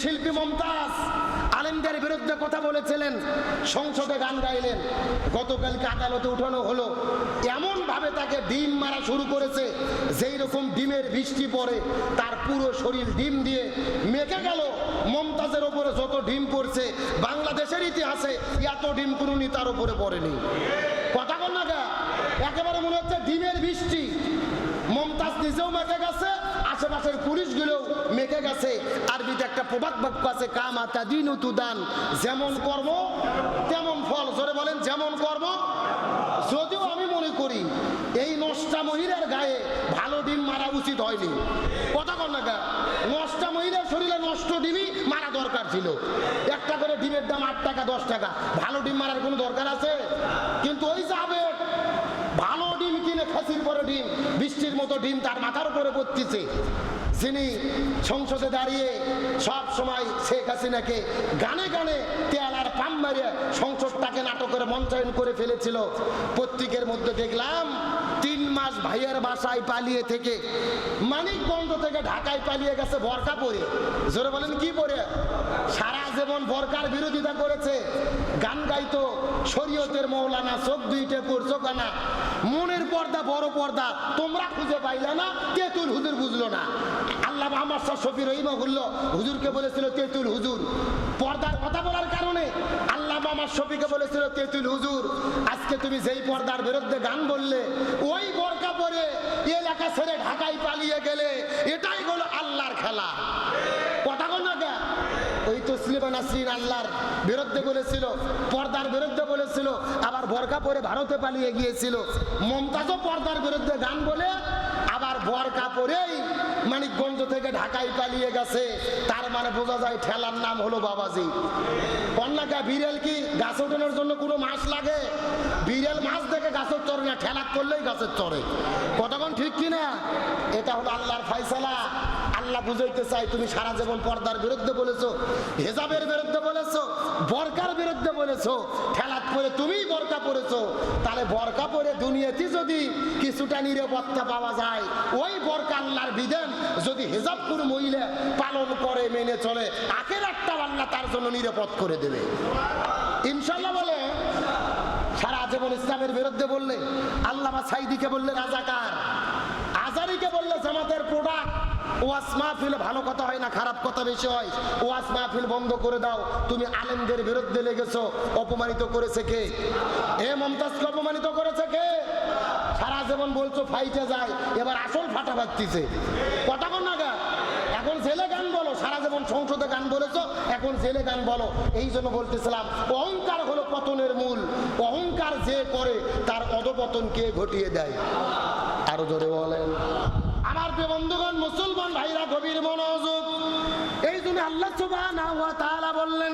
শিল্পী মমতাজ আলেমদের বিরুদ্ধে কথা বলেছিলেন, সংসদে গান গাইলেন। গতকালকে আদালতে উঠানো হলো এমন ভাবে তাকে ডিম মারা শুরু করেছে, যেই রকম ডিমের বৃষ্টি পড়ে, তার পুরো শরীর ডিম দিয়ে মেখে গেল। মমতাজের ওপরে যত ডিম পড়ছে, বাংলাদেশের ইতিহাসে এত ডিম কোনো তার ওপরে পড়েনি। কথা বল না? একেবারে মনে হচ্ছে ডিমের বৃষ্টি। মমতাজ নিজেও মেখে গেছে আশেপাশের পুলিশগুলো মেখে গেছে। আরবিতে একটা প্রবাদ বাক্য আছে, কামা তাদিন তুদান। যেমন কর্ম, তেমন ফল। জোরে বলেন, যেমন কর্ম, যদিও আমি মনে করি এই নষ্টা মহিলার গায়ে ভালো ডিম মারা উচিত হয়নি। কথা কর না? নষ্টা মহিলার শরীরে নষ্ট ডিমই মারা দরকার ছিল। একটা করে ডিমের দাম আট টাকা, দশ টাকা। ভালো ডিম মারার কোনো দরকার আছে? কিন্তু ওই যাবে ভালো ডিম কিনে খাসির পরে ডিম বৃষ্টির মতো ডিম তার মাথার উপরে পড়তেছে যিনি সংসদে দাঁড়িয়ে সব সময় শেখ হাসিনাকে গানে গানে তেয়ালার পাম মারিয়ে সংসদটাকে নাটকের মঞ্চায়ন করে ফেলেছিল পত্রিকের মধ্যে দেখলাম তিন মাস ভাইয়ের বাসায় পালিয়ে থেকে মানিকগঞ্জ থেকে ঢাকায় পালিয়ে গেছে বরকা পরে। জোরে বলেন, কি পরে? সারা জীবন বরকার বিরোধিতা করেছে। গান গাইতো শরীয়তের মৌলানা, চোখ দুইটে পড়ছো কানা। মনের পর্দা বড় পর্দা, তোমরা খুঁজে পাইলে না, তেতুল হুজুর বুঝলো না। আল্লাহ আমার সব শফি বলল হুজুরকে বলেছিল, তেতুল হুজুর। পর্দার কথা বলার কারণে আল্লাহ আমার শফিকে বলেছিল, তেতুল হুজুর, আজকে তুমি যেই পর্দার বিরুদ্ধে গান বললে, ওই বরকা পরে এলাকা ছেড়ে ঢাকায় পালিয়ে গেলে এটাই হলো আল্লাহর খেলা। কথা বল না? ওই তসলিমা নাসরিন আল্লাহর বিরুদ্ধে বলেছিল, পর্দার বিরুদ্ধে বলেছিল, আবার বরকা পরে ভারতে পালিয়ে গিয়েছিল। মমতাজও পর্দার বিরুদ্ধে গান বলে আবার বরকা পরেই মানিকগঞ্জ থেকে ঢাকায় পালিয়ে গেছে। তার মানে বোঝা যায় ঠেলার নাম হলো বাবাজি। কন্যাকা বিড়েল কি গাছ ওঠানোর জন্য কোনো মাছ লাগে? বিড়েল মাছ দেখে গাছের চরে না, ঠেলা করলেই গাছের চরে। কতক্ষণ ঠিক কিনা? এটা হলো আল্লাহর ফাইসালা বুঝাইতে চাই, তুমি সারা জীবন পর্দার বিরুদ্ধে বলেছ, হেজাবের বিরুদ্ধে বলেছ, বরকার বিরুদ্ধে বলেছ, ঠেলাত পরে তুমিই বরকা পড়েছো তাহলে বরকা পরে দুনিয়াতে যদি কিছুটা নিরাপত্তা পাওয়া যায়, ওই বরকা আল্লাহর বিধান, যদি হেজাব কোনো মহিলা পালন করে, মেনে চলে আখের একটা আল্লাহ তার জন্য নিরাপদ করে দেবে। ইনশাল্লাহ বলে, সারা জীবন ইসলামের বিরুদ্ধে বললে, আল্লামা সাইদিকে বললে রাজাকার, আজারিকে বললে জামাতের প্রোডাক্ট ওয়াস মাহফিল ভালো কথা হয় না, খারাপ কথা বেশি হয়। ওয়াস মাহফিল বন্ধ করে দাও, তুমি আলেমদের বিরুদ্ধে লেগেছো, অপমানিত করেছে কে? এ মমতাজকে অপমানিত করেছে কে? সারা জীবন বলছো ফাইটে যায়, এবার আসল ফাটা বাজতিছে কথা বল না এখন জেলে গান বলো, সারা জীবন সংসদে গান বলেছ, এখন জেলে গান বলো। এই জন্য বলতেছিলাম, অহংকার হলো পতনের মূল। অহংকার যে করে, তার অধপতন কে ঘটিয়ে দেয়? আরও জোরে বলেন। আমার বন্ধুগণ, মুসলমান ভাইরা গভীর মনোযোগ। এই জন্য আল্লাহ তাআলা বললেন,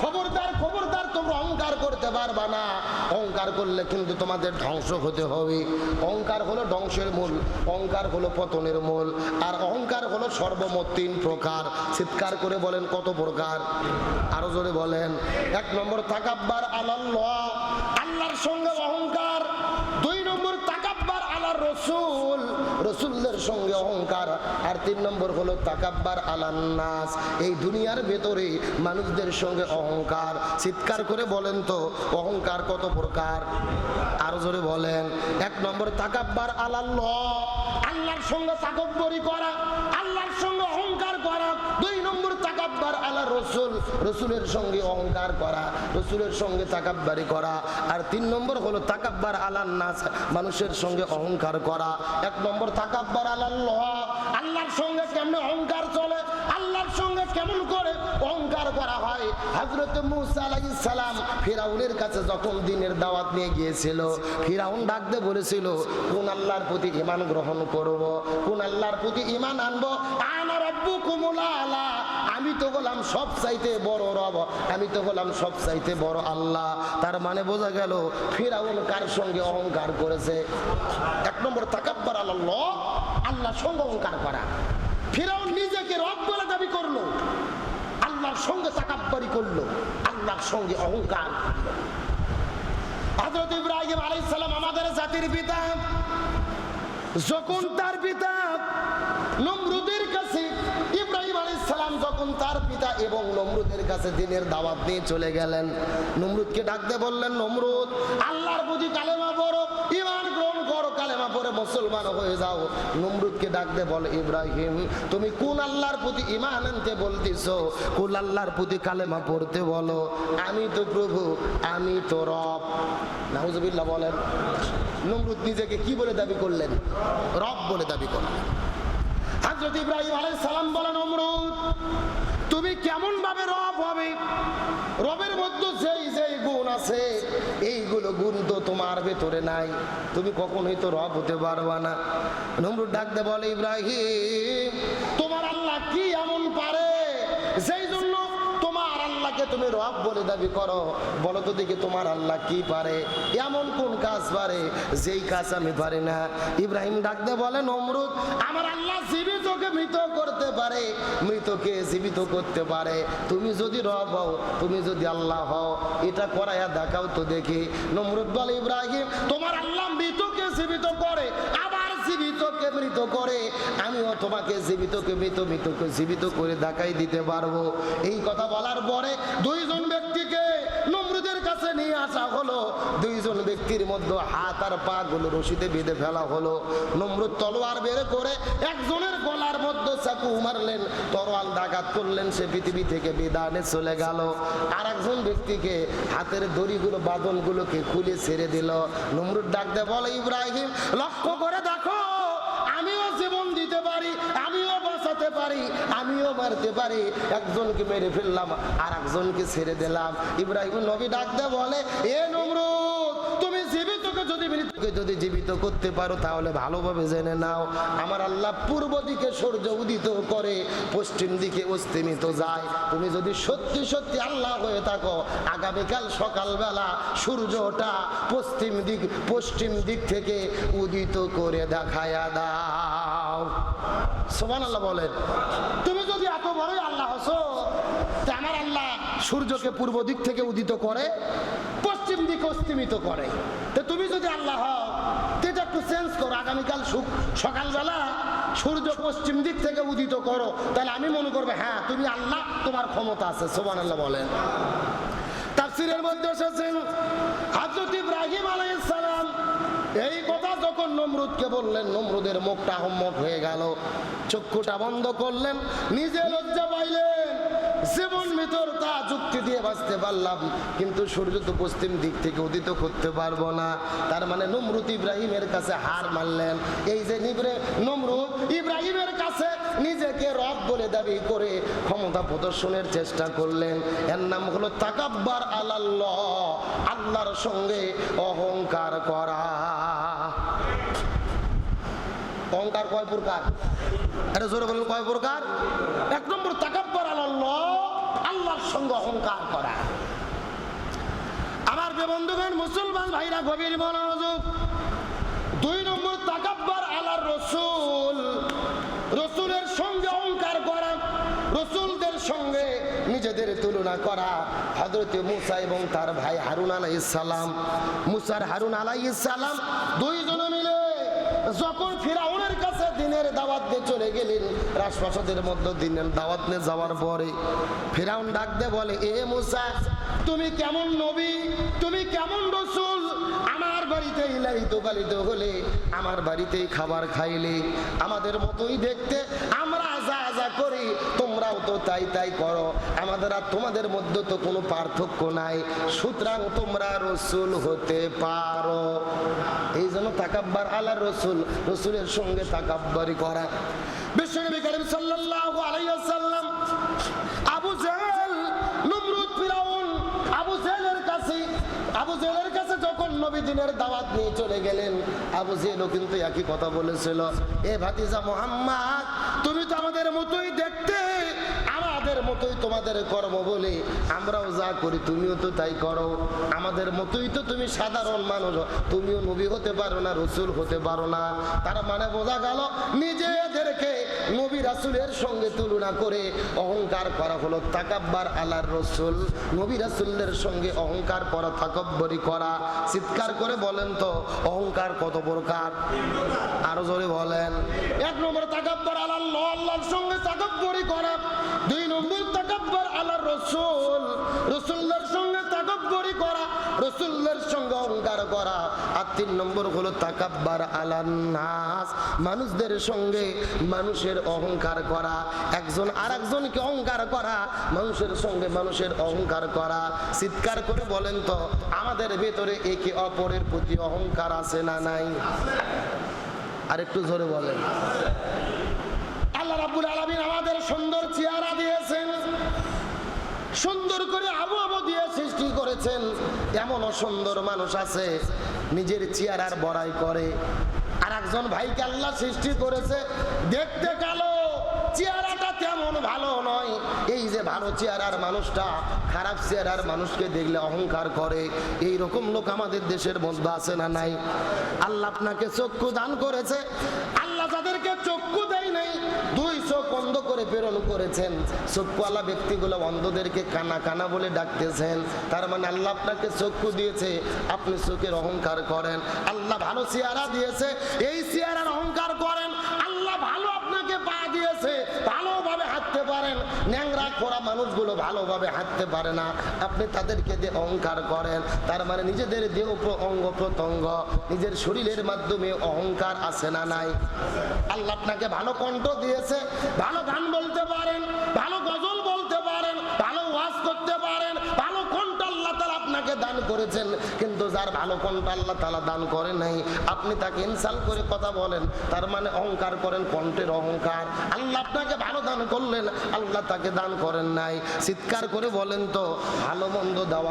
খবরদার খবরদার, তোমরা অহংকার করতে পারবা না। অহংকার করলে কিন্তু তোমাদের ধ্বংস হতে হবে। অহংকার হলো ধ্বংসের মূল, অহংকার হলো পতনের মূল, আর অহংকার হলো সর্বমোট তিন প্রকার। চিৎকার করে বলেন, কত প্রকার? আরও জোরে বলেন, এক নম্বর তাকাব্বার আলাল্লাহ, আল্লাহর সঙ্গে অহংকার। দুই নম্বর তাকাব্বার আলার রসুল রসুলদের সঙ্গে অহংকার। আর তিন নম্বর হলো তাকাব্বার আলান্নাস এই দুনিয়ার ভেতরে মানুষদের সঙ্গে অহংকার। চিৎকার করে বলেন তো, অহংকার কত প্রকার? আরও জোরে বলেন। এক নম্বর, তাকাব্বার আলাল্লাহ। আল্লাহর সঙ্গে তাকব্বরি করা, আল্লাহর সঙ্গে অহংকার করা। তাকাব্বার রসুল, রসুলের সঙ্গে অহংকার করা, রসুলের সঙ্গে আর তিন নম্বর তাকাব্বার আলান নাস, মানুষের সঙ্গে অহংকার করা। এক নম্বর তাকাব্বার আলাল্লাহ আল্লাহর সঙ্গে কেমন অহংকার চলে, আল্লাহর সঙ্গে কেমন করে অহংকার করা হয়? হজরত সালাম ফিরাউনের কাছে যখন দিনের দাওয়াত নিয়ে গিয়েছিল, ফিরাউন ডাকতে বলেছিল, কোন আল্লাহর প্রতি ইমান গ্রহণ করব? কোন আল্লাহর প্রতি ইমান আনব? আনা রব্বুকুমুল আলা। আমি তো বললাম সব চাইতে বড় রব, আমি তো বললাম সব চাইতে বড় আল্লাহ। তার মানে বোঝা গেল, ফিরাউন কার সঙ্গে অহংকার করেছে? এক নম্বর, তাকাব্বার আল্লাহ আল্লাহর সঙ্গে অহংকার করা। ফিরাউন নিজেকে রব বলে দাবি করল, আল্লাহর সঙ্গে তাকাব্বারি করল, আল্লাহর সঙ্গে অহংকার হযরত ইব্রাহিম আলাইহিস সালাম আমাদের জাতির পিতা। যখন তার পিতা নমরুদের এবং নমরুদের কাছে দিনের দাওয়াত নিয়ে চলে গেলেন। নমরুদকে ডাকতে বললেন, নমরুদ, আল্লাহর প্রতি কালেমা পড়ো ইমান গ্রহণ করো, কালেমা পড়ে মুসলমান হয়ে যাও। নমরুদকে ডাকতে বল, ইব্রাহিম, তুমি কোন আল্লাহর প্রতি ইমান আনতে বলতেছো? কোন আল্লাহর প্রতি কালেমা পড়তে বলো? আমি তো প্রভু, আমি তো রব। নাউজুবিল্লাহ বলেন। নমরুদ নিজেকে কি বলে দাবি করলেন? রব বলে দাবি করলেন। হজরত ইব্রাহিম আলাই সালাম বলেন অমরুদ তুমি কেমন ভাবে রব হবে? রবের মধ্যে যেই যেই গুণ আছে, এইগুলো গুণ তো তোমার ভেতরে নাই। তুমি কখনোই তো রব হতে পারবা না। নমরুদ ডাকতে বলে, ইব্রাহিম তোমার আল্লাহ কি এমন পারে সেই জন্য তোমার আল্লাহকে তুমি রব বলে দাবি করো, বলো তো দেখি তোমার আল্লাহ কি পারে, এমন কোন কাজ পারে, যেই কাজ আমি পারি না। ইব্রাহিম ডাকতে বলে, নমরুদ, আমার আল্লাহ জীবিতকে মৃত করতে পারে, মৃতকে জীবিত করতে পারে। তুমি যদি রব হও, তুমি যদি আল্লাহ হও, এটা করাইয়া দেখাও তো দেখি। নমরুদ বলে, ইব্রাহিম, তোমার আল্লাহ করে, আমিও তোমাকে জীবিতকে মৃত, মৃতকে জীবিত করে দেখাই দিতে পারব। এই কথা বলার পরে দুইজন ব্যক্তিকে কাছে নিয়ে আসা হলো। দুইজন ব্যক্তির মধ্যে হাত আর পা গুলো রশিদে বেঁধে ফেলা হলো। তলোয়ার বের করে একজনের গলার মধ্যে চাকু মারলেন, তরোয়াল করলেন, সে পৃথিবী থেকে বিদানে চলে গেল। আর একজন ব্যক্তিকে হাতের দড়িগুলো, বাঁধনগুলোকে খুলে ছেড়ে দিল। নমরুদ ডাকতে বলে, ইব্রাহিম, লক্ষ্য করে মারতে পারি, একজনকে মেরে ফেললাম আর একজনকে ছেড়ে দিলাম। ইব্রাহিম নবী ডাকতে বলে, এ নমরুদ, তুমি যদি জীবিত করতে পারো, তাহলে ভালোভাবে জেনে নাও। আমার আল্লাহ পূর্ব দিকে সূর্য উদিত করে, পশ্চিম দিকে অস্তিমিত যায়। তুমি যদি সত্যি সত্যি আল্লাহ হয়ে থাকো, আগামীকাল সকালবেলা সূর্যটা পশ্চিম দিক পশ্চিম দিক থেকে উদিত করে দেখায়া দাও। সোমান আল্লাহ বলেন। তুমি তা আমার আল্লাহ সূর্যকে পূর্ব দিক থেকে উদিত করে, পশ্চিম দিকে অস্তিমিত করে। তো তুমি যদি আল্লাহ হও এটা একটু চেঞ্জ করো। আগামীকাল সকালবেলা সূর্য পশ্চিম দিক থেকে উদিত করো। তাহলে আমি মনে করব হ্যাঁ তুমি আল্লাহ, তোমার ক্ষমতা আছে সোমান আল্লাহ বলেন। তাফসিরের মধ্যে এসেছেন হযরত ইব্রাহিম আলাইহিস সালাম। এই কথা যখন নমরুদকে বললেন, নমরুদের মুখটা হম্মক হয়ে গেল। চক্ষুটা বন্ধ করলেন, নিজে লজ্জা পাইলেন। জীবন ভিতর তা যুক্তি দিয়ে বাঁচতে পারলাম, কিন্তু সূর্য তো পশ্চিম দিক থেকে উদিত করতে পারব না। তার মানে নমরুদ ইব্রাহিমের কাছে হার মানলেন। এই যে নিবরে নমরুদ ইব্রাহিমের কাছে নিজেকে রব বলে দাবি করে ক্ষমতা প্রদর্শনের চেষ্টা করলেন। এর নাম হলো তাকাব্বার আলাল্লাহ, আল্লাহর সঙ্গে অহংকার করা। অহংকার কয় প্রকার? এটা জোরে বলুন, কয় প্রকার? এক নম্বর, তাকাব্বার আলাল্লাহ, আল্লাহর সঙ্গে অহংকার করা। আমার যে বন্ধুগণ, মুসলমান ভাইরা, গভীর মনোযোগ। দুই নম্বর, তাকাব্বার আলার রসুল। রসুলের সঙ্গে অহংকার করা, রসুলদের সঙ্গে নিজেদের তুলনা করা। হজরত মুসা এবং তার ভাই হারুন আলাই সালাম, মুসার হারুন আলাই সালাম দুইজনে মিলে যখন ফিরাউনের কাছে দিনের দাওয়াত দিয়ে চলে গেলেন। রাজপ্রাসাদের মধ্যে দিনের দাওয়াত নিয়ে যাওয়ার পরে ফিরাউন ডাক দে বলে, এ মুসা, তুমি কেমন নবী? তুমি কেমন রসুল? আমার বাড়িতে লালিত পালিত হলে, আমার বাড়িতেই খাবার খাইলে। আমাদের মতোই দেখতে, আমরা যা যা করি, তোমরাও তো তাই তাই করো। আমাদের আর তোমাদের মধ্যে তো কোনো পার্থক্য নাই। সুতরাং তোমরা রসুল হতে পারো। এই জন্য তাকাব্বার আল্লাহ রসুল, রসুলের সঙ্গে তাকাব্বারি করা। আবু জাহেল কাছে যখন নবী দিনের দাওয়াত নিয়ে চলে গেলেন, আবু জেহেলও কিন্তু একই কথা বলেছিল, এ ভাতিজা মোহাম্মদ তুমি তো আমাদের মতোই দেখতে। মতোই তোমাদের কর্ম বলে আমরাও যা করি, তুমিও তো তাই করো। আমাদের মতোই তো তুমি সাধারণ মানুষ, তুমিও নবী হতে পারো না, রসুল হতে পারো না। তার মানে বোঝা গেল, নিজেদেরকে নবী রাসুলের সঙ্গে তুলনা করে অহংকার করা হলো, তাকাব্বার আলার রসুল। নবী রাসুলদের সঙ্গে অহংকার করা তাকব্বরি করা। চিৎকার করে বলেন তো, অহংকার কত প্রকার? আরও জোরে বলেন। এক নম্বর তাকাব্বার আলাল্লাহ করা। আর তিন নম্বর হলো তাকাব্বার আলান্নাস মানুষদের সঙ্গে মানুষের অহংকার করা। একজন আর একজনকে অহংকার করা। মানুষের সঙ্গে মানুষের অহংকার করা। চিৎকার করে বলেন তো, আমাদের ভেতরে একে অপরের প্রতি অহংকার আছে না নাই? আর একটু জোরে বলেন। আল্লাহ রাব্বুল আলামিন আমাদের সুন্দর চেহারা দিয়েছেন। সুন্দর করে আবু আবু দিয়ে সৃষ্টি করেছেন। এমনও সুন্দর মানুষ আছে, নিজের চেহারার বড়াই করে। আর একজন ভাইকে আল্লাহ সৃষ্টি করেছে, দেখতে কালো, চেহারাটা তেমন ভালো নয়। এই যে ভালো চেহারার মানুষটা, খারাপ চেহারার মানুষকে দেখলে অহংকার করে। এই রকম লোক আমাদের দেশের মধ্যে আছে না নাই? আল্লাহ আপনাকে চক্ষু দান করেছে। আল্লাহ তাদেরকে চক্ষু দেয় নাই দুই চোখ অন্ধ করে প্রেরণ করেছেন। চক্ষুওয়ালা ব্যক্তিগুলো অন্ধদেরকে কানা কানা বলে ডাকতেছেন। তার মানে আল্লাহ আপনাকে চক্ষু দিয়েছে, আপনি চোখের অহংকার করেন। আল্লাহ ভালো চেহারা দিয়েছে, এই চেহারার অহংকার করেন। আল্লাহ ভালো আপনাকে পা দিয়েছে ভালোভাবে হাঁটতে পারেন। ন্যাংরা খোরা মানুষগুলো ভালোভাবে হাঁটতে পারে না। আপনি তাদেরকে দিয়ে অহংকার করেন, তার মানে নিজেদের দেহ অঙ্গ প্রত্যঙ্গ, নিজের শরীরের মাধ্যমে অহংকার আছে না নাই? আল্লাহ আপনাকে ভালো কণ্ঠ দিয়েছে, ভালো গান বলতে পারেন, ভালো দান করেছেন, কিন্তু যার ভালো কণ্ঠ আল্লাহ তালা দান করে নাই। আপনি তাকে ইনসাল করে কথা বলেন, তার মানে অহংকার করেন, কণ্ঠের অহংকার। আল্লাহ আপনাকে ভালো দান করলেন, আল্লাহ তাকে দান করেন নাই। চিৎকার করে বলেন তো, ভালো মন্দ দেওয়া